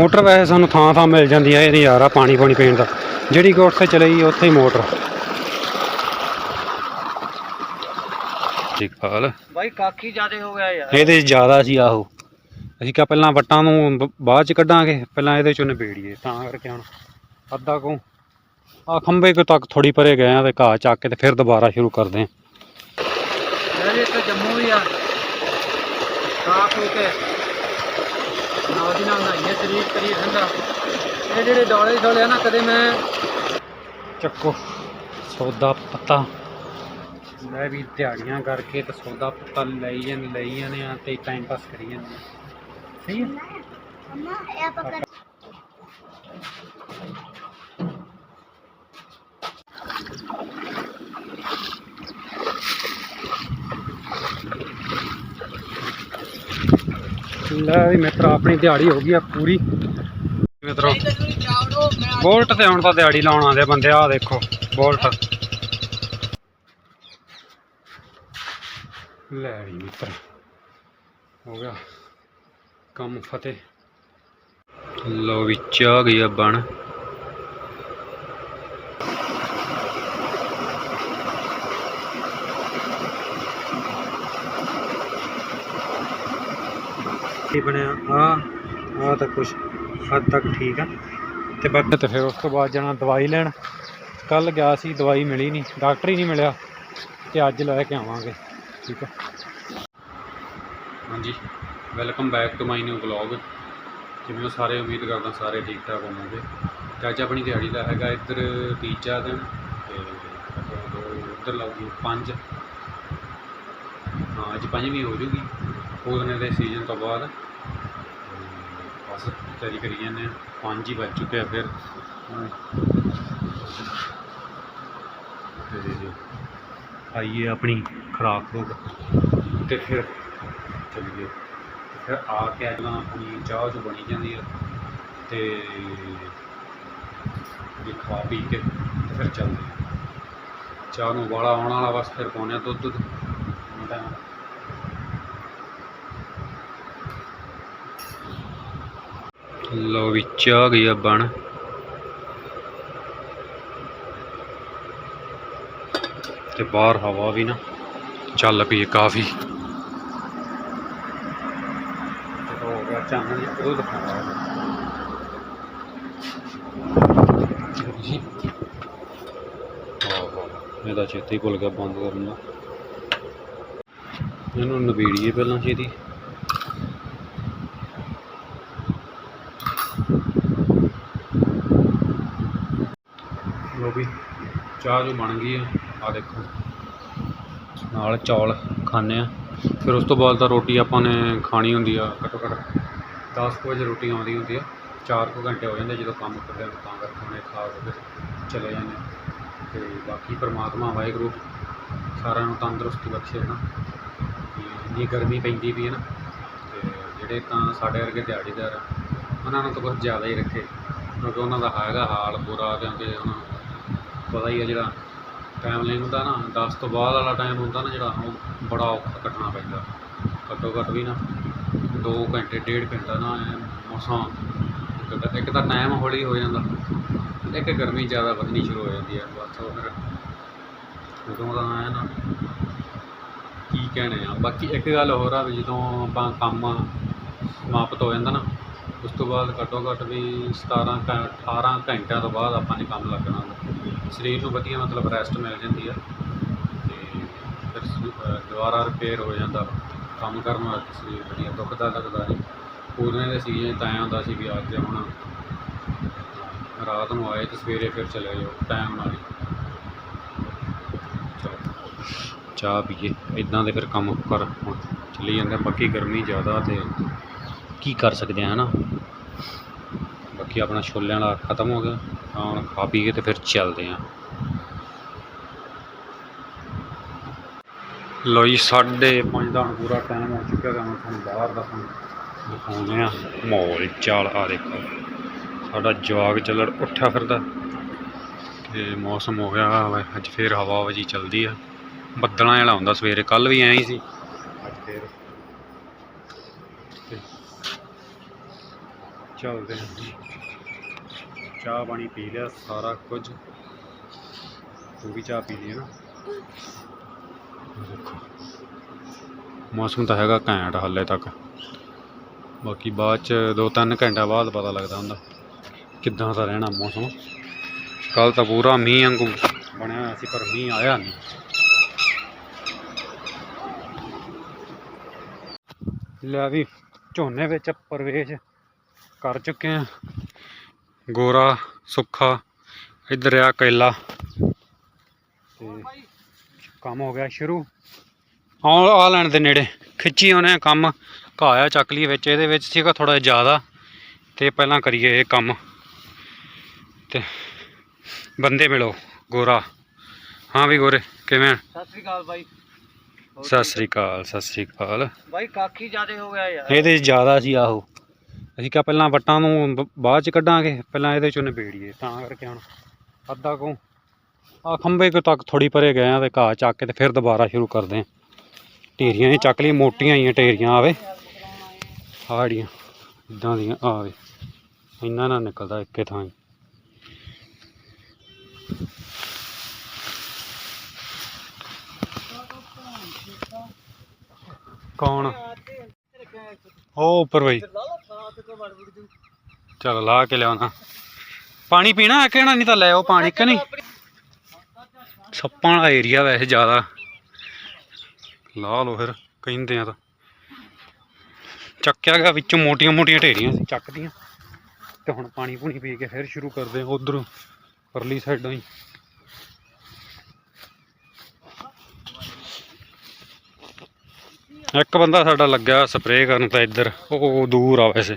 Motor ਵੈਸੇ ਸਾਨੂੰ ਥਾਂ ਥਾਂ ਮਿਲ ਜਾਂਦੀ ਹੈ ਇਹ ਨਜ਼ਾਰਾ ਪਾਣੀ ਪਾਣੀ ਪੀਣ ਦਾ। ਜਿਹੜੀ ਕੋਠ ਤੇ ਚਲੇ ਗਈ ਉੱਥੇ ਹੀ ਮੋਟਰ। ਠੀਕ ਹਾਲ ਬਾਈ ਕਾਕੀ ਜਿਆਦੇ ਹੋ ਗਿਆ ਯਾਰ। ਇਹਦੇ ਜ਼ਿਆਦਾ ਸੀ ਆਹੋ। ਅਸੀਂ ਕਿਹਾ ਪਹਿਲਾਂ ਵੱਟਾਂ ਨੂੰ ਬ- ਬਾਅਦ ਚ ਕੱਢਾਂਗੇ ਪਹਿਲਾਂ ਇਹਦੇ ਚੋਂ ਨਿਬੇੜੀਏ ਤਾਂ ਕਰਕੇ ਹੁਣ ਅੱਧਾ ਕੁ। ਆ ਖੰਭੇ ਕੋ ਤੱਕ ਥੋੜੀ ਪਰੇ ਗਏ ਆ ਤੇ ਘਾਹ ਚੱਕ ਕੇ ਤੇ ਫਿਰ ਦੁਬਾਰਾ ਸ਼ੁਰੂ ਕਰਦੇ ਆ। ਯਾਰ ਇੱਕ ਜੰਮੂ ਵੀ ਆ। ਸਾਫ਼ ਹੋ ਕੇ। ਨਾਲ ਦੀ ਨਾਲ ਨਹਾਈਏ ਸਰੀਰ ਕਰੀ ਠੰਡਾ। ਇਹ ਜਿਹੜੇ ਡੋਲੇ ਡੋਲੇ ਆ ਨਾ ਕਦੇ ਮੈਂ ਚੱਕੋ ਸੌਦਾ ਪੱਤਾ। ਮੈਂ ਵੀ ਦਿਹਾੜੀਆਂ ਕਰਕੇ ਤੇ ਸੌਦਾ ਪੱਤਾ ਲਈ ਜਾਂਦੇ ਲਈ ਜਾਂਦੇ ਆ ਤੇ ਟਾਈਮ ਪਾਸ ਕਰੀ ਜਾਂਦੇ ਆ। ਸਹੀ ਹੈ? ਲੈ ਵੀ ਮਿੱਤਰ, ਆਪਣੀ ਦਿਹਾੜੀ ਹੋ ਗਈ ਆ ਪੂਰੀ। ਮਿੱਤਰੋ, ਬੋਲਟ ਤੇ ਹੁਣ ਤਾਂ ਦਿਹਾੜੀ ਲਾਉਣ ਆਉਂਦੇ ਬੰਦੇ ਆ ਦੇਖੋ, ਬੋਲਟ। ਲੈ ਵੀ ਮਿੱਤਰ, ਹੋ ਗਿਆ ਕੰਮ ਫਤਿਹ। ਲੋ ਵਿੱਚ ਆ ਗਈ ਬਣ। ਕੀ ਬਣਿਆ। ਆ ਆ ਤਾਂ ਕੁਛ ਹੱਦ ਤੱਕ ਠੀਕ ਆ। ਤੇ ਬਾਕੀ ਤੇ ਫਿਰ ਉਸ ਤੋਂ ਬਾਅਦ ਜਾਣਾ ਦਵਾਈ ਲੈਣ। ਕੱਲ ਗਿਆ ਸੀ, ਦਵਾਈ ਮਿਲੀ ਨਹੀਂ। ਡਾਕਟਰ ਹੀ ਨਹੀਂ ਮਿਲਿਆ। ਤੇ ਅੱਜ ਲੈ ਕੇ ਆਵਾਂਗੇ। ਠੀਕ ਆ। ਹਾਂਜੀ। Welcome back to my new vlog. ਜਿਵੇਂ ਉਹ ਸਾਰੇ ਉਮੀਦ ਕਰਦਾ, ਸਾਰੇ ਠੀਕ ਠਾਕ ਹੋਵੋਗੇ ਤੇ ਅੱਜ ਆਪਣੀ ਦਿਹਾੜੀ ਦਾ ਹੈਗਾ ਇੱਧਰ ਤੀਜਾ ਦਿਨ। ਤੇ ਉੱਧਰ ਲੱਗੀ ਪੰਜ। ਹਾਂ, ਅੱਜ ਪੰਜਵੀਂ ਹੋ ਜੂਗੀ। ਪੂਰਨੇ ਦੇ ਸੀਜ਼ਨ ਤੋਂ ਬਾਅਦ ਤੇ ਬਸ ਤਿਆਰੀ ਕਰੀ ਜਾਂਦੇ ਹਾਂ ਪੰਜ ਹੀ ਵੱਜ ਚੁੱਕੇ ਫਿਰ। ਆਈਏ ਆਪਣੀ ਖੁਰਾਕ ਖਰੂਕ ਤੇ ਫਿਰ ਚੱਲੀਏ। ਫਿਰ ਆ ਕੇ ਅੱਜ ਆਪਣੀ ਚਾਹ ਚ ਬਣੀ ਜਾਂਦੀ ਆ। ਤੇ ਜੇ ਖਾ ਪੀ ਕੇ ਤੇ ਫਿਰ ਚੱਲਦੇ ਚਾਹ ਨੂੰ ਉਬਾਲਾ ਆਉਣ ਵਾਲਾ ਬਸ ਫਿਰ ਪਾਉਣੇ ਆ ਦੁੱਧ ਦੁੱਧ ਹੁੰਦਾ ਹੈ। ਲੋ ਵਿੱਚ ਆ ਗਈ ਬਣ। ਤੇ ਬਾਹਰ ਹਵਾ ਵੀ ਨਾ ਚੱਲ ਪਈ ਕਾਫੀ। ਤੇ ਹੋ ਗਿਆ ਚਾਨਣ ਉਹ ਦਿਖਾਉਣਾ ਜੀ ਇਹਦਾ ਚੇਤੇ ਹੀ ਭੁੱਲ ਗਿਆ ਬੰਦ ਕਰਨ ਦਾ ਇਹਨੂੰ ਨਵੇੜੀਏ ਪਹਿਲਾਂ ਛੇਤੀ ਲੋ ਵੀ ਚਾਹ ਜੋ ਬਣ ਗਈ ਆ ਆ ਦੇਖੋ। ਨਾਲ ਚੌਲ ਖਾਣੇ ਆ। ਫਿਰ ਉਸ ਤੋਂ ਬਾਅਦ ਤਾਂ ਰੋਟੀ ਆਪਾਂ ਨੇ ਖਾਣੀ ਹੁੰਦੀ ਆ ਘੱਟੋ ਘੱਟ 10 ਕੁ ਵਜੇ ਰੋਟੀ ਆਉਂਦੀ ਹੁੰਦੀ ਆ। 4 ਕੁ ਘੰਟੇ ਹੋ ਜਾਂਦੇ ਜਦੋਂ ਕੰਮ ਕਰਦੇ ਆ, ਤਾਂ ਕਰਕੇ ਹੁਣੇ ਖਾ ਕੇ ਫਿਰ ਚਲੇ ਜਾਂਦੇ ਆ। ਤੇ ਬਾਕੀ ਪ੍ਰਮਾਤਮਾ, ਵਾਹਿਗੁਰੂ ਸਾਰਿਆਂ ਨੂੰ ਤੰਦਰੁਸਤੀ ਬਖਸ਼ੇ ਨਾ ਤੇ ਇੰਨੀ ਗਰਮੀ ਪੈਂਦੀ ਵੀ ਹੈ ਨਾ, ਤੇ ਜਿਹੜੇ ਤਾਂ ਸਾਡੇ ਵਰਗੇ ਦਿਹਾੜੀਦਾਰ ਆ, ਉਹਨਾਂ ਨੂੰ ਤਾਂ ਕੁਝ ਜ਼ਿਆਦਾ ਹੀ ਰੱਖੇ। ਕਿਉਂਕਿ ਉਹਨਾਂ ਦਾ ਹੈਗਾ ਹਾਲ ਬੁਰਾ, ਕਿਉਂਕਿ ਹੁਣ ਪਤਾ ਹੀ ਆ ਜਿਹੜਾ ਟਾਈਮ ਲੰਘਦਾ ਨਾ 10 ਤੋਂ ਬਾਅਦ ਵਾਲਾ ਟਾਈਮ ਹੁੰਦਾ ਨਾ ਜਿਹੜਾ, ਉਹ ਬੜਾ ਔਖਾ ਕੱਟਣਾ ਪੈਂਦਾ। ਘੱਟੋ ਘੱਟ ਵੀ ਨਾ 2 ਘੰਟੇ, ਡੇਢ ਘੰਟਾ ਨਾ ਐਂ ਮਸਾਂ ਇੱਕ- ਤਾਂ ਟਾਈਮ ਹੌਲੀ ਹੋ ਜਾਂਦਾ, ਇੱਕ ਗਰਮੀ ਜ਼ਿਆਦਾ ਵਧਣੀ ਸ਼ੁਰੂ ਹੋ ਜਾਂਦੀ ਹੈ ਬਸ ਉਹ ਫਿਰ ਉਦੋਂ ਦਾ ਐਂ ਨਾ, ਕੀ ਕਹਿਣੇ ਆ। ਬਾਕੀ ਇੱਕ ਗੱਲ ਹੋਰ ਆ ਵੀ ਜਦੋਂ ਆਪਾਂ ਕੰਮ ਸਮਾਪਤ ਹੋ ਜਾਂਦਾ ਨਾ, ਉਸ ਤੋਂ ਬਾਅਦ ਘੱਟੋ ਘੱਟ ਵੀ 17 ਘੰ 18 ਘੰਟਿਆਂ ਤੋਂ ਬਾਅਦ ਆਪਾਂ ਨੇ ਕੰਮ ਲੱਗਣਾ। ਹੁੰਦਾ ਸਰੀਰ ਨੂੰ ਵਧੀਆ ਮਤਲਬ ਰੈਸਟ ਮਿਲ ਜਾਂਦੀ ਆ ਤੇ ਫਿਰ ਸ- ਦੁਬਾਰਾ ਰਿਪੇਅਰ ਹੋ ਜਾਂਦਾ ਕੰਮ ਕਰਨ ਵਾਸਤੇ ਸਰੀਰ ਵਧੀਆ ਦੁਖਦਾ ਲੱਗਦਾ ਨਹੀਂ ਪੂਰਨੇ ਦੇ ਸੀਜ਼ਨ ਤਾਂ ਐਂ ਹੁੰਦਾ ਸੀ ਵੀ ਅੱਜ ਹੁਣ ਰਾਤ ਨੂੰ ਆਏ ਤੇ ਸਵੇਰੇ ਫਿਰ ਚਲੇ ਜਾਓ ਟਾਈਮ ਨਾਲ ਹੀ। ਚਲੋ ਚਾਹ ਪੀਏ ਇਦਾਂ ਦੇ ਫਿਰ ਕੰਮ ਕਰ, ਹੁਣ ਚੱਲੀ ਜਾਂਦੇ ਆ। ਬਾਕੀ ਗਰਮੀ ਜ਼ਿਆਦਾ ਤੇ ਕੀ ਕਰ ਸਕਦੇ ਆ ਹਨਾ? ਬਾਕੀ ਆਪਣਾ ਛੋਲਿਆਂ ਵਾਲਾ ਖਤਮ ਹੋ ਗਿਆ। ਹੁਣ ਖਾ ਪੀ ਕੇ ਤੇ ਫਿਰ ਚੱਲਦੇ ਆ ਲੋ ਜੀ ਸਾਢੇ ਪੰਜ ਦਾ ਹੁਣ ਪੂਰਾ ਟਾਈਮ ਹੋ ਚੁੱਕਿਆ ਤੇ ਤੁਹਾਨੂੰ ਬਾਹਰ ਦਾ ਦਿਖਾਉਂਦੇ ਆ ਮਾਹੌਲ ਚਾਲ ਆ ਦੇਖੋ। ਸਾਡਾ ਜਵਾਗ ਚੱਲੜ ਉੱਠਿਆ ਫਿਰਦਾ। ਤੇ ਮੌਸਮ ਹੋ ਗਿਆ ਵਾ, ਅੱਜ ਫੇਰ ਹਵਾ ਵਜੀ ਚੱਲਦੀ ਆ। ਬੱਦਲਾਂ ਵਾਲਾ ਹੁੰਦਾ ਸਵੇਰੇ ਕੱਲ ਵੀ ਐਂ ਹੀ ਸੀ। ਅੱਜ ਫੇਰ। ਚੱਲਦੇ ਹਾਂ। ਚਾਹ ਪਾਣੀ ਪੀ ਲਿਆ, ਸਾਰਾ ਕੁਝ। ਤੂੰ ਵੀ ਚਾਹ ਪੀ ਲਈ ਨਾ? ਦੇਖੋ, ਮੌਸਮ ਤਾਂ ਹੈਗਾ ਘੈਂਟ ਹਾਲੇ ਤੱਕ। ਬਾਕੀ ਬਾਅਦ ਚ ਦੋ ਤਿੰਨ ਘੰਟਿਆਂ ਬਾਅਦ ਪਤਾ ਲੱਗਦਾ ਹੁੰਦਾ ਕਿੱਦਾਂ ਦਾ ਰਹਿਣਾ ਮੌਸਮ। ਕੱਲ ਤਾਂ ਪੂਰਾ ਮੀਂਹ ਵਾਂਗੂ ਬਣਿਆ ਹੋਇਆ ਸੀ, ਪਰ ਮੀਂਹ ਆਇਆ ਨਹੀਂ। ਲੈ ਵੀ, ਝੋਨੇ ਵਿੱਚ ਪ੍ਰਵੇਸ਼ ਕਰ ਚੁੱਕੇ ਆ ਗੋਰਾ ਸੁੱਖਾ ਇੱਧਰ ਆ ਕੈਲਾ। ਤੇ ਕੰਮ ਹੋ ਗਿਆ ਸ਼ੁਰੂ। ਆਉ ਆ ਲੈਣ ਦੇ ਨੇੜੇ। ਖਿੱਚੀ ਉਹਨੇ ਕੰਮ ਘਾਇਆ ਚੱਕ ਲਈ ਵਿੱਚ। ਇਹਦੇ ਵਿੱਚ ਸੀਗਾ ਥੋੜਾ ਜ਼ਿਆਦਾ। ਤੇ ਪਹਿਲਾਂ ਕਰੀਏ ਇਹ ਕੰਮ। ਤੇ ਬੰਦੇ ਮਿਲੋ ਗੋਰਾ। ਹਾਂ ਵੀ ਗੋਰੇ ਕਿਵੇਂ? ਸਤਿ ਸ੍ਰੀ ਅਕਾਲ ਬਾਈ। ਸਤਿ ਸ੍ਰੀ ਅਕਾਲ ਸਤਿ ਸ੍ਰੀ ਅਕਾਲ। ਬਾਈ ਕਾਕੀ ਜਿਆਦੇ ਹੋ ਗਿਆ ਯਾਰ। ਇਹਦੇ ਜ਼ਿਆਦਾ ਸੀ ਆਹੋ। ਅਸੀਂ ਕਿਹਾ ਪਹਿਲਾਂ ਵੱਟਾਂ ਨੂੰ ਬ- ਬਾਅਦ ਚ ਕੱਢਾਂਗੇ, ਪਹਿਲਾਂ ਇਹਦੇ ਚੋਂ ਨਿਬੇੜੀਏ ਤਾਂ ਕਰਕੇ ਹੁਣ ਅੱਧਾ ਕੁ ਆ ਖੰਭੇ ਕੁ ਤੱਕ ਥੋੜੀ ਪਰੇ ਗਏ ਆ ਤੇ ਘਾਹ ਚੱਕ ਕੇ ਤੇ ਫਿਰ ਦੁਬਾਰਾ ਸ਼ੁਰੂ ਕਰਦੇ ਆ। ਢੇਰੀਆਂ ਹੀ ਚੱਕ ਲਈ ਮੋਟੀਆਂ ਹੀ ਢੇਰੀਆਂ ਆਵੇ ਆੜੀਆਂ ਇਦਾਂ ਦੀਆਂ ਆਵੇ ਇੰਨਾ ਨਾ ਨਿਕਲਦਾ ਇੱਕੇ ਥਾਂ ਹੀ। ਕੌਣ? ਉਹ ਉੱਪਰ ਬਈ। ਚਲ ਲਾ ਕੇ ਲਿਆਉਣਾ। ਪਾਣੀ ਪੀਣਾ ਹੈ ਕਿਹੜਾ ਨਹੀਂ ਤਾਂ ਲੈ ਆਓ ਪਾਣੀ ਕਿ ਨਹੀਂ? ਸੱਪਾਂ ਵਾਲਾ ਏਰੀਆ ਵੈਸੇ ਜ਼ਿਆਦਾ। ਲਾ ਲਓ ਫਿਰ, ਕਹਿੰਦੇ ਆ ਤਾਂ। ਚੱਕਿਆ ਗਿਆ ਵਿੱਚੋਂ ਮੋਟੀਆਂ ਮੋਟੀਆਂ ਢੇਰੀਆਂ ਸੀ ਚੱਕਦੀਆਂ ਤੇ ਹੁਣ ਪਾਣੀ ਪੂਣੀ ਪੀ ਕੇ ਫਿਰ ਸ਼ੁਰੂ ਕਰਦੇ ਆ ਉਧਰ, ਪਰਲੀ ਸਾਈਡੋਂ ਹੀ। ਇੱਕ ਬੰਦਾ ਸਾਡਾ ਲੱਗਾ ਸਪਰੇਅ ਕਰਨ ਤਾਂ ਇੱਧਰ, ਉਹ ਦੂਰ ਆ ਵੈਸੇ।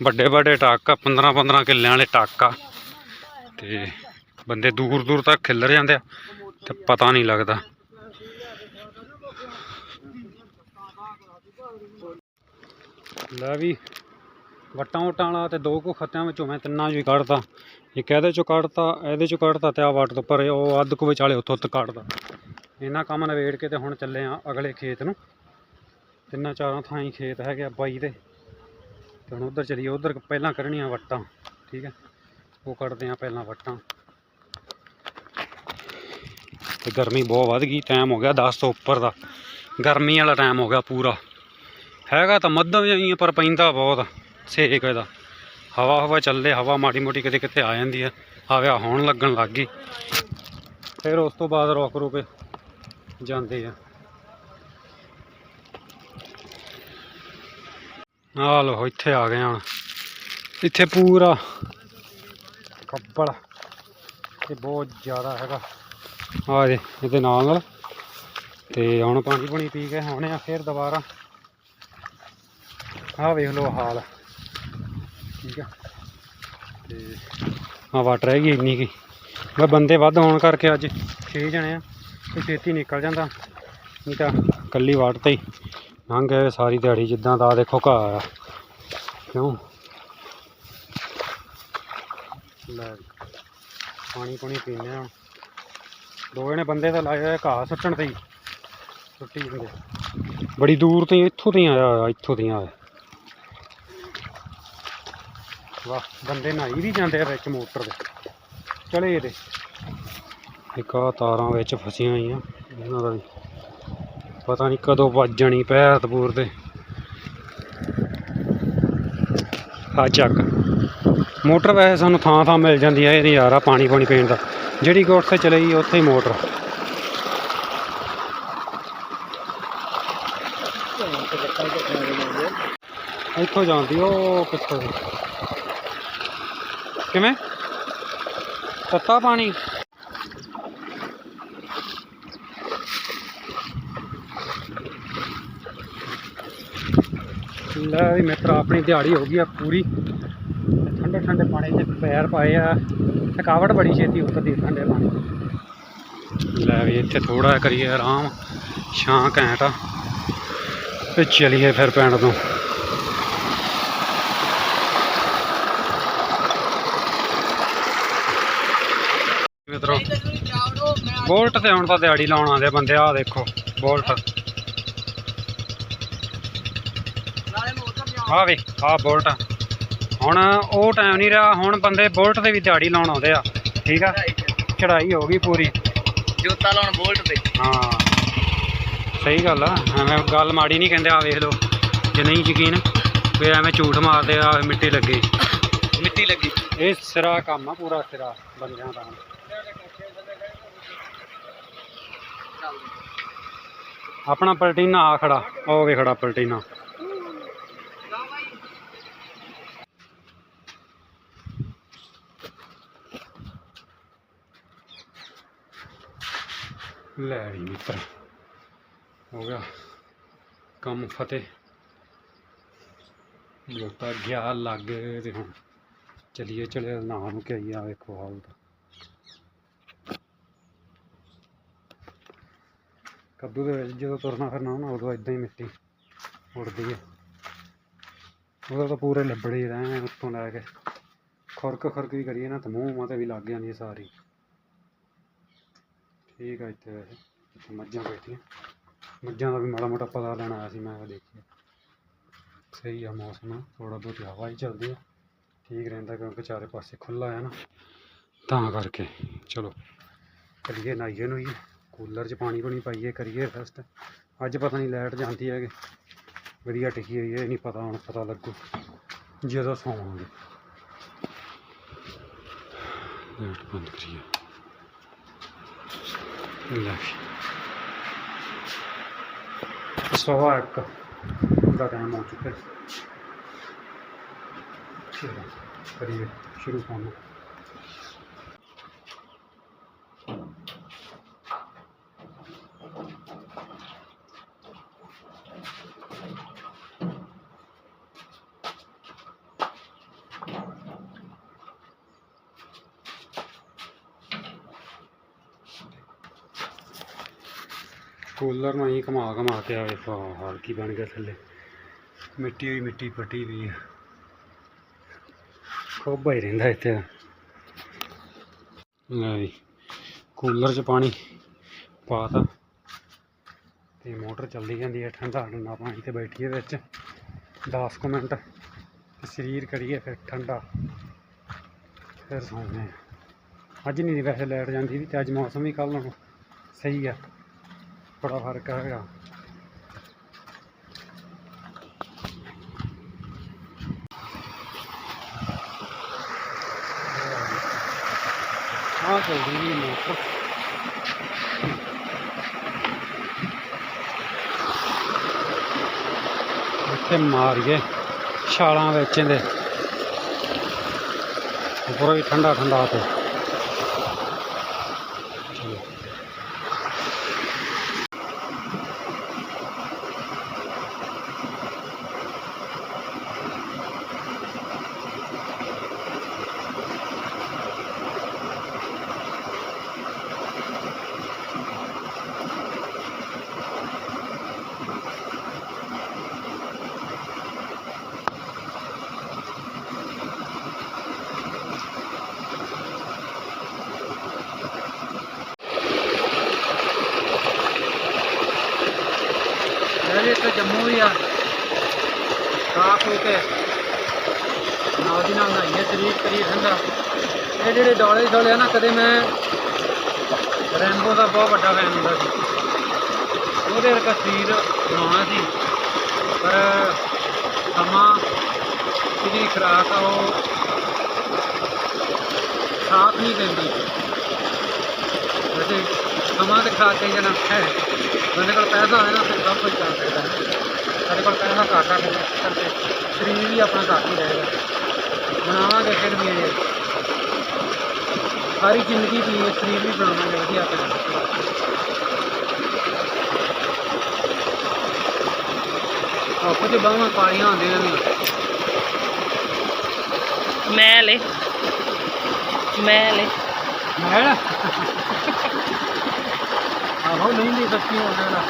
ਵੱਡੇ ਵੱਡੇ ਟੱਕ ਆ 15 15 ਕਿੱਲਿਆਂ ਵਾਲੇ ਟੱਕ। ਆ ਤੇ ਬੰਦੇ ਦੂਰ ਦੂਰ ਤੱਕ ਖਿੱਲਰ ਜਾਂਦੇ ਆ, ਤੇ ਪਤਾ ਨਹੀਂ ਲੱਗਦਾ। ਲੈ ਵੀ, ਵਟਾਂ ਵਟਾਂ ਵਾਲਾ ਤੇ ਦੋ ਕੁ ਖੱਤਿਆਂ ਵਿੱਚੋਂ ਮੈਂ ਤਿੰਨਾਂ ਚੋਂ ਹੀ ਕੱਢਤਾ। ਇੱਕ ਇਹਦੇ ਚੋਂ ਕੱਢਤਾ, ਇਹਦੇ ਚੋਂ ਕੱਢਤਾ ਤੇ ਆ ਵੱਟ ਤੋਂ ਪਰ ਉਹ ਅੱਧ ਕੁ ਵਿਚਾਲੇ ਉੱਥੋਂ ਉੱਤ ਕੱਢਤਾ ਇਹਨਾਂ ਕੰਮ ਨਵੇੜ ਕੇ ਤੇ ਹੁਣ ਚੱਲੇ ਆ ਅਗਲੇ ਖੇਤ ਨੂੰ। ਤਿੰਨਾਂ ਚਾਰਾਂ ਥਾਂ ਹੀ ਖੇਤ ਹੈਗੇ ਆ ਬਾਈ ਦੇ। ਤੇ ਹੁਣ ਉਧਰ ਚਲੀਏ, ਉਧਰ ਪਹਿਲਾਂ ਕਰਨੀਆਂ ਵੱਟਾਂ, ਠੀਕ ਹੈ? ਉਹ ਕੱਢਦੇ ਆ ਪਹਿਲਾਂ ਵੱਟਾਂ। ਤੇ ਗਰਮੀ ਬਹੁਤ ਵੱਧ ਗਈ ਟਾਈਮ ਹੋ ਗਿਆ 10 ਤੋਂ ਉੱਪਰ ਦਾ। ਗਰਮੀ ਵਾਲਾ ਟਾਈਮ ਹੋ ਗਿਆ ਪੂਰਾ। ਹੈਗਾ ਤਾਂ ਮੱਧਮ ਜਿਹਾ ਪਰ ਪੈਂਦਾ ਬਹੁਤ, ਸੇਕ ਇਹਦਾ। ਹਵਾ ਹਵਾ ਚੱਲਦੇ, ਹਵਾ ਮਾੜੀ ਮੋਟੀ ਕਿਤੇ ਕਿਤੇ ਆ ਜਾਂਦੀ ਹੈ ਹਵਾ ਹੋਣ ਲੱਗਣ ਲੱਗ ਗਈ। ਫਿਰ ਉਸ ਤੋਂ ਬਾਅਦ ਰੋਕ ਰੁਕ ਜਾਂਦੇ ਆ। ਆ ਲੋ ਇੱਥੇ ਆ ਗਏ ਹੁਣ। ਇੱਥੇ ਪੂਰਾ ਕੱਬਲ ਤੇ ਬਹੁਤ ਜ਼ਿਆਦਾ ਹੈਗਾ। ਆ ਜੇ, ਇਹਦੇ ਨਾਲ। ਨਾਲ ਤੇ ਹੁਣ ਪਾਣੀ ਪੁਣੀ ਪੀ ਕੇ ਆਉਣੇ ਆ ਫਿਰ ਦੁਬਾਰਾ। ਆਹ ਵੇਖ ਲਓ ਹਾਲ। ਠੀਕ ਆ। ਤੇ ਆ ਵਾਟ ਰਹਿ ਗਈ ਇੰਨੀ ਕੀ। ਮੈਂ ਬੰਦੇ ਵੱਧ ਹੋਣ ਕਰਕੇ ਅੱਜ 6 ਜਣੇ ਆ, ਤੇ ਛੇਤੀ ਨਿਕਲ ਜਾਂਦਾ। ਨਹੀਂ ਤਾਂ ਕੱਲੀ ਵਾਟ ਤੇ ਹੀ। ਲੰਘ ਗਏ ਸਾਰੀ ਦਿਹਾੜੀ ਜਿੱਦਾਂ ਦਾ ਦੇਖੋ ਘਾਹ ਆ। ਕਿਉਂ? ਲੈ, ਪਾਣੀ ਪੁਣੀ ਪੀਂਦੇ ਆ ਦੋ ਜਣੇ ਬੰਦੇ ਤਾਂ ਲਾਏ ਹੋਏ ਘਾਹ ਸੁੱਟਣ ਤੇ ਹੀ, ਸੁੱਟੀ ਜਾਂਦੇ। ਬੜੀ ਦੂਰ ਤੋਂ ਹੀ, ਇੱਥੋਂ ਤੋਂ ਆਇਆ ਹੋਇਆ, ਇੱਥੋਂ ਤੋਂ ਆਇਆ। ਵਾਹ, ਬੰਦੇ ਨਹਾਈ ਵੀ ਜਾਂਦੇ ਆ ਵਿੱਚ ਮੋਟਰ ਦੇ ਚਲੇ ਇਹਦੇ ਇੱਕ ਆਹ ਤਾਰਾਂ ਵਿੱਚ ਫਸੀਆਂ ਹੋਈਆਂ, ਇਹਨਾਂ ਦਾ ਵੀ। ਪਤਾ ਨਹੀਂ ਕਦੋਂ ਵੱਜਣੀ ਪੈਰ ਤਪੂਰ ਤੇ। ਆ ਚੱਕ। ਮੋਟਰ ਵੈਸੇ ਸਾਨੂੰ ਥਾਂ ਥਾਂ ਮਿਲ ਜਾਂਦੀ ਹੈ ਇਹ ਨਜ਼ਾਰਾ ਪਾਣੀ ਪਾਣੀ ਪੀਣ ਦਾ। ਜਿਹੜੀ ਗੋਟ ਤੇ ਚਲੇ ਗਈ, ਉੱਥੇ ਹੀ ਮੋਟਰ। ਇੱਥੋਂ ਜਾਂਦੀ ਉਹ ਕਿੱਥੋਂ? ਕਿਵੇਂ? ਤੱਤਾ ਪਾਣੀ? ਲੈ ਵੀ ਮਿੱਤਰ, ਆਪਣੀ ਦਿਹਾੜੀ ਹੋ ਗਈ ਆ ਪੂਰੀ। ਠੰਡੇ ਠੰਡੇ ਪਾਣੀ 'ਚ ਪੈਰ ਪਾਏ ਆ। ਥਕਾਵਟ ਬੜੀ ਛੇਤੀ ਉਤਰਦੀ ਹੈ ਠੰਡੇ ਪਾਣੀ ਲੈ ਵੀ ਇੱਥੇ ਥੋੜਾ ਕਰੀਏ ਆਰਾਮ, ਛਾਂ ਘੈਂਟ ਆ। ਤੇ ਚਲੀਏ ਫਿਰ ਪਿੰਡ ਤੋਂ। ਮਿੱਤਰੋ, ਬੋਲਟ ਤੇ ਹੁਣ ਤਾਂ ਦਿਹਾੜੀ ਲਾਉਣ ਆਉਂਦੇ ਬੰਦੇ ਆ ਦੇਖੋ, ਬੋਲਟ। ਆ ਵੇ ਆ ਬੁਲਟ। ਹੁਣ ਉਹ ਟਾਈਮ ਨਹੀਂ ਰਿਹਾ ਹੁਣ ਬੰਦੇ ਬੁਲਟ ਤੇ ਵੀ ਦਿਹਾੜੀ ਲਾਉਣ ਆਉਂਦੇ ਆ ਠੀਕ ਆ? ਚੜਾਈ ਹੋ ਗਈ ਪੂਰੀ। ਜੋਤਾ ਲਾਉਣ ਬੋਲਟ ਤੇ। ਹਾਂ। ਸਹੀ ਗੱਲ ਆ ਐਵੇਂ ਗੱਲ ਮਾੜੀ ਨਹੀਂ ਕਹਿੰਦੇ ਆ ਵੇਖ ਲਓ ਜੇ ਨਹੀਂ ਯਕੀਨ ਵੀ ਐਵੇਂ ਝੂਠ ਮਾਰਦੇ ਆ ਮਿੱਟੀ ਲੱਗੀ। ਮਿੱਟੀ ਲੱਗੀ। ਇਹ ਸਿਰਾ ਕੰਮ ਆ ਪੂਰਾ ਸਿਰਾ ਬੰਦਿਆਂ ਦਾ। ਆਪਣਾ ਪਲਟੀਨਾ ਆ ਖੜਾ ਉਹ ਵੇ ਖੜਾ ਪਲਟੀਨਾ। ਲੈ ਵੀ ਮਿੱਤਰ। ਹੋ ਗਿਆ ਕੰਮ ਫਤਿਹ। ਲੋਟਾ ਗਿਆ ਲੱਗ ਤੇ ਹੁਣ ਚਲਿਏ ਚਲੇ ਨਾ ਨੂੰ ਆ ਵੇਖੋ ਹਾਲ ਦਾ ਕੱਦੂ ਦੇ ਵਿੱਚ ਜਦੋਂ ਤੁਰਨਾ ਫਿਰਨਾ ਨਾ ਉਦੋਂ ਇਦਾਂ ਹੀ ਮਿੱਟੀ ਉੱਡਦੀ ਹੈ ਉਹਦਾ ਤਾਂ ਪੂਰੇ ਲੱਭੜੇ ਹੀ ਰਹੇ ਉੱਤੋਂ ਲੈ ਕੇ ਖੁਰਕ ਖੁਰਕ ਵੀ ਕਰੀਏ ਨਾ ਤਾਂ ਮੂੰਹ ਮਾਂ ਤੇ ਵੀ ਲੱਗ ਜਾਂਦੀ ਹੈ ਸਾਰੀ। ਠੀਕ ਆ ਇੱਥੇ ਵੈਸੇ ਮੱਝਾਂ ਬੈਠੀਆਂ। ਮੱਝਾਂ ਦਾ ਵੀ ਮਾੜਾ ਮੋਟਾ ਪਤਾ ਲੈਣ ਆਇਆ ਸੀ ਮੈਂ ਕਿਹਾ ਦੇਖੀਏ। ਸਹੀ ਆ ਮੌਸਮ ਥੋੜਾ ਬਹੁਤ ਹਵਾ ਹੀ ਚੱਲਦੀ ਆ, ਠੀਕ ਰਹਿੰਦਾ ਕਿਉਂਕਿ ਚਾਰੇ ਪਾਸੇ ਖੁੱਲਾ ਆ ਨਾ। ਤਾਂ ਕਰਕੇ, ਚਲੋ, ਕਰੀਏ ਨਾਈਏ ਨੂੰ ਕੂਲਰ 'ਚ ਪਾਣੀ ਪੂਣੀ ਪਾਈਏ, ਕਰੀਏ ਰੈਸਟ ਅੱਜ ਪਤਾ ਨਹੀਂ ਲਾਈਟ ਜਾਂਦੀ ਹੈ ਕਿ ਵਧੀਆ ਟਿਕੀ ਹੋਈ ਹੈ, ਇਹ ਨਹੀਂ ਪਤਾ ਹੁਣ ਪਤਾ ਲੱਗੂ, ਜਦੋਂ ਸੌਵਾਂਗੇ। ਲਾਈਟ ਬੰਦ ਕਰੀਏ। ਸਵਾ ਇੱਕ ਦਾ ਟਾਈਮ ਹੋ ਚੁੱਕਾ ਹੈ ਕਰੀਏ ਸ਼ੁਰੂ ਕੰਮ ਕੂਲਰ ਨੂੰ ਹੀ ਘੁਮਾ ਘੁਮਾ ਕੇ ਆਵੇ ਹਾਲ ਕੀ ਬਣ ਗਿਆ ਥੱਲੇ। ਮਿੱਟੀ ਹੋਈ ਮਿੱਟੀ ਫਟੀ ਵੀ ਆ। ਖੋਬਾ ਹੀ ਰਹਿੰਦਾ ਇੱਥੇ। ਲੈ ਵੀ, ਕੂਲਰ 'ਚ ਪਾਣੀ ਪਾਤਾ। ਤੇ ਮੋਟਰ ਚੱਲਦੀ ਜਾਂਦੀ ਹੈ ਠੰਡਾ ਠੰਡਾ ਪਾਣੀ ਤੇ ਬੈਠੀਏ ਵਿੱਚ। 10 ਕੁ ਮਿੰਟ ਸਰੀਰ ਕਰੀਏ, ਫਿਰ ਠੰਡਾ। ਫਿਰ ਸੌਂਦੇ ਅੱਜ ਨਹੀਂ ਵੈਸੇ ਲੈਟ ਜਾਂਦੀ ਵੀ, ਤੇ ਅੱਜ ਮੌਸਮ ਵੀ ਕੱਲ ਨੂੰ ਸਹੀ ਆ। ਬੜਾ ਫ਼ਰਕ ਹੈਗਾ। ਆਹ ਚੱਲਦੀ ਵੀ ਮੋਟਰ ਇੱਥੇ ਮਾਰੀਏ ਛਾਲਾਂ ਵਿੱਚ ਇਹਦੇ। ਉੱਪਰੋਂ ਵੀ ਠੰਡਾ ਠੰਡਾ ਤੇ ਚਲੋ ਮੇਰੇ ਇੱਕ ਜੰਮੂ ਵੀ ਆ ਸਾਫ਼ ਹੋ ਕੇ ਨਾਲ ਦੀ ਨਾਲ ਨਹਾਈਏ ਸਰੀਰ ਕਰੀ ਠੰਡਾ ਇਹ ਜਿਹੜੇ ਡੋਲੇ ਡੋਲੇ ਆ ਨਾ ਕਦੇ ਮੈਂ ਰੈਂਬੋ ਦਾ ਬਹੁਤ ਵੱਡਾ ਫੈਨ ਹੁੰਦਾ ਸੀ। ਉਹਦੇ ਵਰਗਾ ਸਰੀਰ ਬਣਾਉਣਾ ਸੀ। ਪਰ ਸਮਾਂ ਜਿਹੜੀ ਖੁਰਾਕ ਆ, ਉਹ ਸਾਥ ਨਹੀਂ ਦਿੰਦੀ। ਵੈਸੇ ਸਮਾਂ ਤੇ ਖਾ ਕੇ ਜਨਾ ਹੈ। ਬੰਦੇ ਕੋਲ ਪੈਸਾ ਹੋਵੇ ਨਾ, ਫਿਰ ਸਭ ਕੁਝ ਕਰ ਸਕਦਾ ਹੈ। ਸਾਡੇ ਕੋਲ ਪੈਸਾ ਘੱਟ ਆ ਕਰਕੇ ਸਰੀਰ ਵੀ ਆਪਣਾ ਘੱਟ ਹੀ ਰਹੇਗਾ। ਬਣਾਵਾਂਗੇ ਫਿਰ ਵੀ ਇਹ। ਸਾਰੀ ਜ਼ਿੰਦਗੀ ਦੀ ਸਰੀਰ ਵੀ ਬਣਾਵਾਂਗੇ ਵਧੀਆ ਆਪਣਾ ਆਪੋ ਤੇ ਬਾਹਾਂ ਕਾਲੀਆਂ ਹੁੰਦੀਆਂ ਨੇ। ਮੈਲ ਏ ਮੈਲ ਏ ਮੈਲ ਆਹੋ ਨਹੀਂ ਨਹੀਂ ਸੱਚੀ ਹੋ ਜਾਣਾ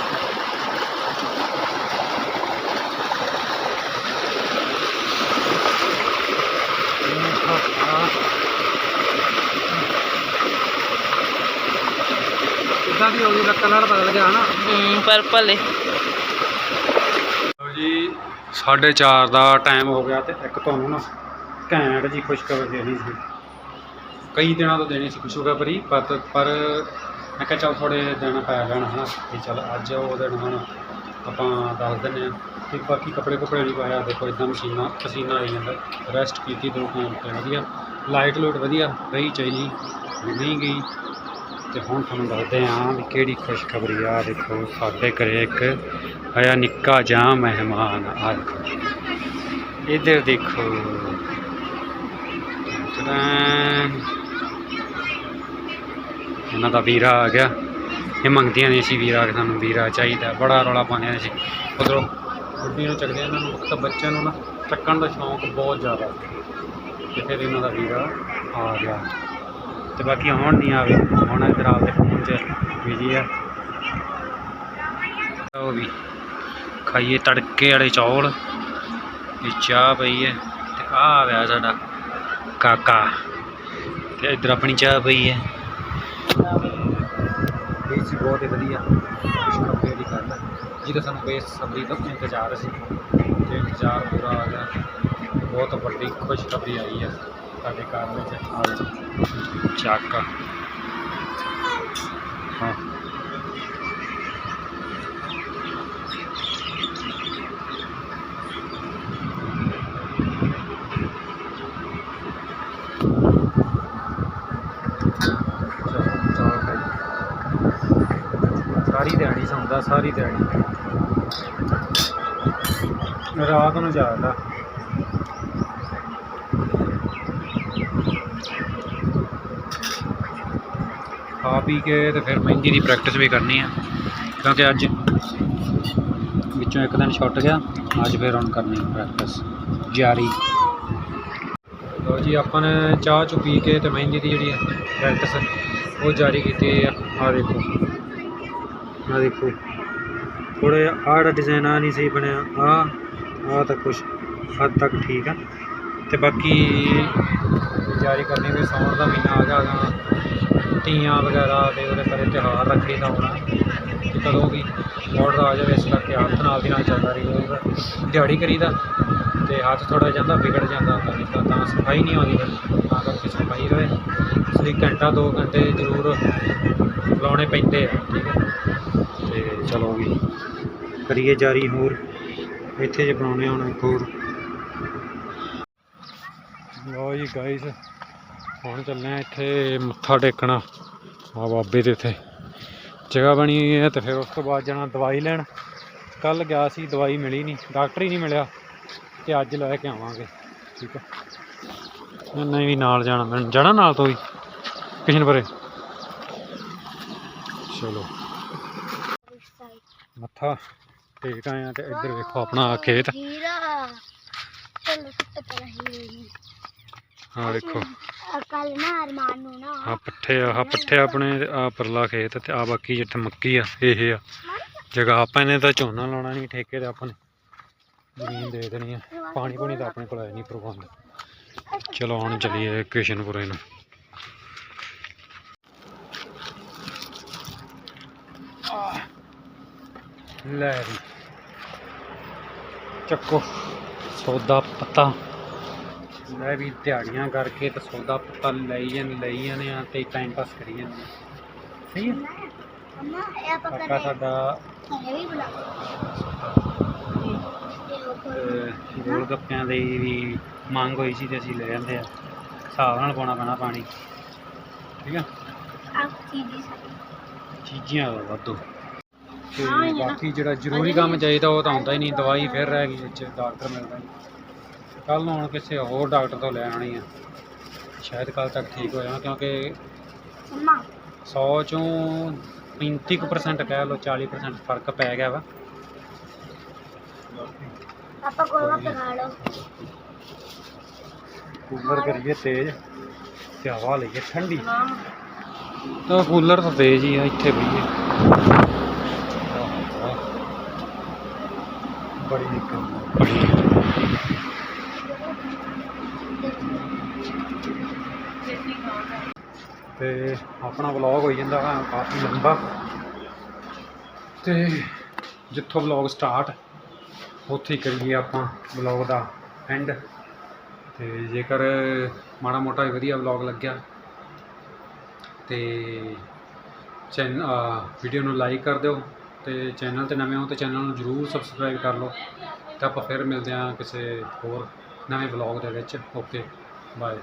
ਇਦਾਂ ਦੀ ਹੋ ਗਈ ਦਾ ਕਲਰ ਬਦਲ ਗਿਆ ਨਾ ਪਰਪਲ ਏ। ਲਓ ਜੀ 4:30 ਦਾ ਟਾਈਮ ਹੋ ਗਿਆ ਤੇ ਇੱਕ ਤੁਹਾਨੂੰ ਨਾ ਘੈਂਟ ਜੀ ਖੁਸ਼ਖਬਰੀ ਦੇਣੀ ਸੀ। ਕਈ ਦਿਨਾਂ ਤੋਂ ਦੇਣੀ ਸੀ ਖੁਸ਼ਖਬਰੀ ਪਰ ਪਰ ਮੈਂ ਕਿਹਾ ਚੱਲ ਥੋੜੇ ਦਿਨ ਪੈ ਲੈਣ ਹਨਾ ਵੀ ਚੱਲ ਅੱਜ ਉਹ ਦਿਨ ਹੁਣ ਆਪਾਂ ਦੱਸ ਦਿੰਦੇ ਆ ਤੇ ਬਾਕੀ ਕੱਪੜੇ ਕੁਪੜੇ ਨਹੀਂ ਪਾਇਆ ਦੇਖੋ ਇਦਾਂ ਮਸ਼ੀਨਾਂ ਪਸੀਨਾ ਆਈ ਜਾਂਦਾ। ਰੈਸਟ ਕੀਤੀ ਦੋ ਘੰਟੇ ਵਧੀਆ। ਲਾਈਟ ਲੂਟ ਵਧੀਆ ਗਈ ਚਾਹੀਦੀ ਨਹੀਂ ਗਈ ਤੇ ਹੁਣ ਤੁਹਾਨੂੰ ਦੱਸਦੇ ਹਾਂ ਵੀ ਕਿਹੜੀ ਖੁਸ਼ਖਬਰੀ ਆ। ਦੇਖੋ, ਸਾਡੇ ਘਰੇ ਇੱਕ ਆਇਆ ਨਿੱਕਾ ਜਾਂ ਮਹਿਮਾਨ ਆ ਦੇਖੋ। ਇੱਧਰ ਦੇਖੋ। ਟੜਾਂ। ਇਹਨਾਂ ਦਾ ਵੀਰਾ ਆ ਗਿਆ। ਇਹ ਮੰਗਦੀਆਂ ਨਹੀਂ ਸੀ ਵੀਰਾ ਸਾਨੂੰ ਵੀਰਾ ਚਾਹੀਦਾ। ਬੜਾ ਰੌਲਾ ਪਾਉਂਦੇ ਪਾਉਂਦੀਆਂ ਸੀ। ਉਧਰੋਂ ਗੁੱਡੀ ਨੂੰ ਚੱਕਦੇ ਇਹਨਾਂ ਨੂੰ ਤਾਂ ਬੱਚਿਆਂ ਨੂੰ ਨਾ ਚੱਕਣ ਦਾ ਸ਼ੌਂਕ ਬਹੁਤ ਜ਼ਿਆਦਾ ਤੇ ਫਿਰ ਇਹਨਾਂ ਦਾ ਵੀਰਾ ਆ ਗਿਆ। ਤੇ ਬਾਕੀ ਆਉਣ ਨਹੀਂ ਆਵੇ ਹੁਣ ਇੱਧਰ ਆਪਦੇ ਫੋਨ 'ਚ ਬਿਜ਼ੀ ਆ। ਉਹ ਵੀ, ਖਾਈਏ ਤੜਕੇ ਵਾਲੇ ਚੌਲ। ਇਹ ਚਾਹ ਪਈ ਹੈ ਤੇ ਆ ਆ ਗਿਆ ਸਾਡਾ ਕਾਕਾ। ਤੇ ਇੱਧਰ ਆਪਣੀ ਚਾਹ ਪਈ ਹੈ। ਇਹ ਬਹੁਤ ਹੀ ਵਧੀਆ। ਖੁਸ਼ਖਬਰੀ ਦੀ ਗੱਲ ਹੈ। ਜਿਹਦਾ ਸਾਨੂੰ ਬੇਸਬਰੀ ਤੋਂ ਇੰਤਜ਼ਾਰ ਸੀ। ਤੇ ਇੰਤਜ਼ਾਰ ਪੂਰਾ ਆ ਗਿਆ। ਬਹੁਤ ਵੱਡੀ ਖੁਸ਼ਖਬਰੀ ਆਈ ਹੈ। ਸਾਡੇ ਘਰ ਵਿੱਚ? ਚੱਕ। ਹਾਂ। ਸਾਰੀ ਦਿਹਾੜੀ ਸੌਂਦਾ ਸਾਰੀ ਦਿਹਾੜੀ। ਰਾਤ ਨੂੰ ਜਾਗਦਾ। ਪੀ ਕੇ ਤੇ ਫਿਰ ਮਹਿੰਦੀ ਦੀ ਪ੍ਰੈਕਟਿਸ ਵੀ ਕਰਨੀ ਆ। ਕਿਉਂਕਿ ਅੱਜ ਵਿੱਚੋਂ ਇੱਕ ਦਿਨ ਛੁੱਟ ਗਿਆ, ਅੱਜ ਫਿਰ ਹੁਣ ਕਰਨੀ ਪ੍ਰੈਕਟਿਸ ਜਾਰੀ। ਲੋ ਜੀ, ਆਪਾਂ ਨੇ ਚਾਹ ਚੁ ਪੀ ਕੇ ਤੇ ਮਹਿੰਦੀ ਦੀ ਜਿਹੜੀ ਪ੍ਰੈਕਟਿਸ ਉਹ ਜਾਰੀ ਕੀਤੀ ਆ। ਆਹ ਦੇਖੋ ਆਹ ਦੇਖੋ। ਥੋੜੇ ਆੜਾ ਡਿਜ਼ਾਈਨ ਆ ਨਹੀਂ ਸਹੀ ਬਣਿਆ ਆ ਆ ਤਾਂ ਕੁਛ ਹੱਦ ਤੱਕ ਠੀਕ ਆ। ਤੇ ਬਾਕੀ ਜਾਰੀ ਕਰਨੀ ਵੀ ਸਾਉਣ ਦਾ ਮਹੀਨਾ ਆ ਗਿਆ ਤੀਆਂ ਵਗੈਰਾ ਤੇ ਉਹਦੇ ਕਰੇ ਤਿਉਹਾਰ ਰੱਖੜੀ ਦਾ ਆਉਣਾ ਤੇ ਕਦੋਂ ਵੀ ਆਰਡਰ ਆ ਜਾਵੇ, ਇਸ ਕਰਕੇ ਹੱਥ ਨਾਲ ਦੀ ਨਾਲ ਚੱਲਦਾ ਰਹੀ ਹੋਏਗਾ ਦਿਹਾੜੀ ਕਰੀਦਾ ਤੇ ਹੱਥ ਥੋੜਾ ਜਾਂਦਾ, ਵਿਗੜ ਜਾਂਦਾ ਹੁੰਦਾ ਨਹੀਂ ਤਾਂ ਤਾਂ ਸਫ਼ਾਈ ਨਹੀਂ ਆਉਂਦੀ ਫਿਰ। ਤਾਂ ਕਰਕੇ ਸਫ਼ਾਈ ਰਹੇ ਇਸ ਲਈ ਘੰਟਾ ਦੋ ਘੰਟੇ ਜ਼ਰੂਰ ਲਾਉਣੇ ਪੈਂਦੇ ਆ, ਠੀਕ ਹੈ। ਤੇ ਚਲੋ ਵੀ ਕਰੀਏ ਜਾਰੀ ਹੋਰ। ਇੱਥੇ ਜੇ ਬਣਾਉਣੇ ਹੁਣ ਇੱਕ ਹੋਰ। ਲਓ ਜੀ ਗਾਇਸ ਹੁਣ ਚੱਲੇ ਆ ਇੱਥੇ ਮੱਥਾ ਟੇਕਣਾ ਆ ਬਾਬੇ ਦੇ ਇੱਥੇ। ਜਗ੍ਹਾ ਬਣੀ ਹੋਈ ਹੈ ਤੇ ਫਿਰ ਉਸ ਤੋਂ ਬਾਅਦ ਜਾਣਾ ਦਵਾਈ ਲੈਣ। ਕੱਲ ਗਿਆ ਸੀ ਦਵਾਈ ਮਿਲੀ ਨਹੀਂ ਡਾਕਟਰ ਹੀ ਨਹੀਂ ਮਿਲਿਆ ਤੇ ਅੱਜ ਲੈ ਕੇ ਆਵਾਂਗੇ ਠੀਕ ਹੈ ਨਹੀਂ ਵੀ ਨਾਲ ਜਾਣਾ ਮੈਨੂੰ ਜਾਣਾ ਨਾਲ ਤੋਂ ਵੀ ਕਿਸ਼ਨਪੁਰੇ। ਚਲੋ। ਮੱਥਾ ਟੇਕ ਆਏ ਆ ਤੇ ਇੱਧਰ ਵੇਖੋ ਆਪਣਾ ਖੇਤ। ਹੀਰਾ। ਚਲੋ ਸਭ ਤੋਂ ਪਹਿਲਾਂ ਹੀਰੇ ਹੀ ਹਾਂ ਵੇਖੋ। ਕੱਲ ਨਾ ਅਰਮਾਨ ਨੂੰ ਨਾ। ਆ ਪੱਠੇ ਆ, ਆਹ ਪੱਠੇ ਆਪਣੇ ਆ ਪਰਲਾ ਖੇਤ ਤੇ ਆ ਬਾਕੀ ਜਿੱਥੇ ਮੱਕੀ ਆ, ਇਹ ਆ। ਜਗ੍ਹਾ ਆਪਾਂ ਨੇ ਤਾਂ ਝੋਨਾ ਲਾਉਣਾ ਨਹੀਂ ਠੇਕੇ ਤੇ ਆਪਾਂ ਨੇ। ਜ਼ਮੀਨ ਦੇ ਦੇਣੀ ਆ। ਪਾਣੀ ਪੂਣੀ ਤਾਂ ਆਪਣੇ ਕੋਲ ਹੈ ਨਹੀਂ ਪ੍ਰਬੰਧ। ਚਲੋ, ਹੁਣ ਚੱਲੀਏ ਕਿਸ਼ਨਪੁਰੇ ਨੂੰ। ਲੈ ਚੱਕੋ, ਸੌਦਾ ਪੱਤਾ। ਲੈ ਵੀ ਦਿਹਾੜੀਆਂ ਕਰਕੇ ਤੇ ਸੌਦਾ ਪੱਤਾ ਲਈ ਜਾਂਦੇ ਲਈ ਜਾਂਦੇ ਆ ਤੇ ਟਾਈਮ ਪਾਸ ਕਰੀ ਜਾਂਦੇ ਆ ਸਹੀ ਹੈ? ਅੰਮਾ ਇਹ ਆਪਾਂ ਕਾਕਾ ਕਰੇ ਸਾਡਾ ਘਰੇ ਵੀ ਗੋਲ ਗੱਪਿਆਂ ਦੀ ਵੀ ਮੰਗ ਹੋਈ ਸੀ ਤੇ ਅਸੀਂ ਲੈ ਜਾਂਦੇ ਆ ਹਿਸਾਬ ਨਾਲ ਪਾਉਣਾ ਪੈਣਾ ਪਾਣੀ। ਠੀਕ ਆ? ਆਪ ਚੀਜ਼ੀ ਚੀਜ਼ੀਆਂ ਵਾਧੂ। ਤੇ। ਬਾਕੀ ਜਿਹੜਾ ਜ਼ਰੂਰੀ ਕੰਮ ਚਾਹੀਦਾ ਉਹ ਤਾਂ ਹੁੰਦਾ ਹੀ ਨਹੀਂ ਦਵਾਈ ਫਿਰ ਰਹਿ ਗਈ ਵਿੱਚ ਡਾਕਟਰ ਮਿਲਦਾ ਨਹੀਂ। ਕੱਲ ਨੂੰ ਹੁਣ ਕਿਸੇ ਹੋਰ ਡਾਕਟਰ ਤੋਂ ਲੈ ਆਉਣੀ ਆ। ਸ਼ਾਇਦ ਕੱਲ ਤੱਕ ਠੀਕ ਹੋ ਜਾਣਾ ਕਿਉਂਕਿ 100 ਚੋਂ 35% ਕਹਿ ਲਓ 40% ਫ਼ਰਕ ਪੈ ਗਿਆ ਵਾ। ਆਪਾਂ ਕੋਲ ਵਕਤ ਖਾ ਲਓ। ਕੂਲਰ ਕਰੀਏ ਤੇਜ਼ ਤੇ ਹਵਾ ਲਈਏ ਠੰਡੀ। ਤਾਂ ਕੂਲਰ ਤਾਂ ਤੇਜ਼ ਹੀ ਆ ਇੱਥੇ ਬਈਏ। ਬੜੀ ਦਿੱਕਤ ਬੜੀ ਤੇ ਆਪਣਾ ਵਲੌਗ ਹੋਈ ਜਾਂਦਾ ਕਾਫੀ ਲੰਬਾ। ਤੇ ਜਿੱਥੋਂ ਵਲੌਗ ਸਟਾਰਟ ਉੱਥੇ ਹੀ ਕਰੀਏ ਆਪਾਂ ਵਲੌਗ ਦਾ ਐਂਡ ਤੇ ਜੇਕਰ ਮਾੜਾ ਮੋਟਾ ਵੀ ਵਧੀਆ ਵਲੌਗ ਲੱਗਿਆ, ਤੇ ਚੈਨ ਵੀਡੀਓ ਨੂੰ ਲਾਈਕ ਕਰ ਦਿਓ, ਤੇ ਚੈਨਲ ਤੇ ਨਵੇਂ ਹੋ ਤੇ ਚੈਨਲ ਨੂੰ ਜਰੂਰ ਸਬਸਕ੍ਰਾਈਬ ਕਰ ਲਓ। ਤੇ ਆਪਾਂ ਫਿਰ ਮਿਲਦੇ ਹਾਂ ਕਿਸੇ ਹੋਰ ਨਵੇਂ ਵਲੌਗ ਦੇ ਵਿੱਚ। Okay bye